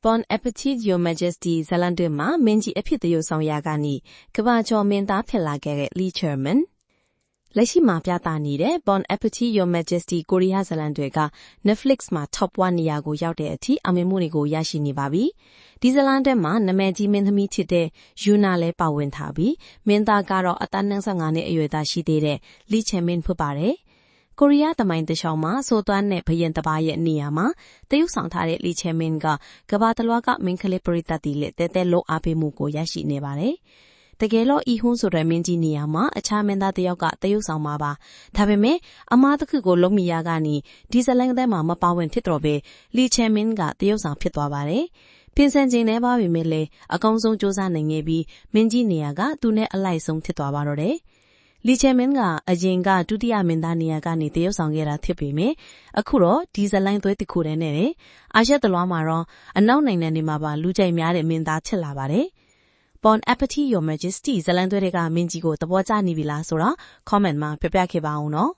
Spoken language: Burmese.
Bon Appetit Your Majesty ဇလန်တွင်မှာမင်းကြီးအဖြစ်သရုပ်ဆောင်ရာကနေကဘာကျော်မင်းသားဖြစ်လာခဲ့တဲ့ Lee Chairman လက်ရှိမှာပြသနေတဲ့ Bon Appetit Your Majesty ကိုရီးယားဇလန်တွေက Netflix မှာ Top 1နေရာကိုရောက်တဲ့အထိအောင်မြင်မှုတွေကိုရရှိနေပါပြီ။ဒီဇလန်တွေမှာနာမည်ကြီးမင်းသမီးဖြစ်တဲ့ Yuna လည်းပါဝင်ထားပြီးမင်းသားကတော့အသက်25နှစ်အရွယ်သားရှိသေးတဲ့ Lee Chairman ဖြစ်ပါတယ်။ ကိုရီးယားသမိုင်းတလျှောက်မှာဆိုသွမ်းတဲ့ဘရင်တစ်ပါးရဲ့နေရာမှာတရုတ်ဆောင်ထားတဲ့လီချဲမင်းကကဘာတလွားကမင်းကလေးပရိသတ်တီလက်တဲတဲလို့အားပေးမှုကိုရရှိနေပါတယ်။တကယ်လို့အီဟွန်းဆိုတဲ့မင်းကြီးနေရာမှာအခြားမင်းသားတယောက်ကတရုတ်ဆောင်မှာပါ။ဒါပေမဲ့အမားတစ်ခုကိုလုံးမီယာကနေဒီဇလန်တဲ့မှာမပါဝင်ဖြစ်တော့ပဲလီချဲမင်းကတရုတ်ဆောင်ဖြစ်သွားပါတယ်။ပင်စင်ချင်းနဲ့ပါပြီမဲ့လေအကောင်းဆုံးစူးစမ်းနိုင်ခဲ့ပြီးမင်းကြီးနေရာကသူနဲ့အလိုက်ဆုံးဖြစ်သွားပါတော့တယ်။ လီချယ်မင်းကအရင်ကဒုတိယမင်းသားနေရာကနေတရုတ်ဆောင်ခဲ့တာဖြစ်ပေမယ့်အခုတော့ဒီဇလိုင်းသွဲတစ်ခုတည်းနဲ့တယ်အာရှတလွှားမှာတော့အနောက်နိုင်ငံတွေမှာပါလူကြိုက်များတဲ့မင်းသားဖြစ်လာပါတယ်။ Bon appetit your majesty ဇလန်သွဲတွေကမင်းကြီးကိုသဘောကျနေပြီလားဆိုတော့ comment မှာပြပြခဲ့ပါအောင်နော်။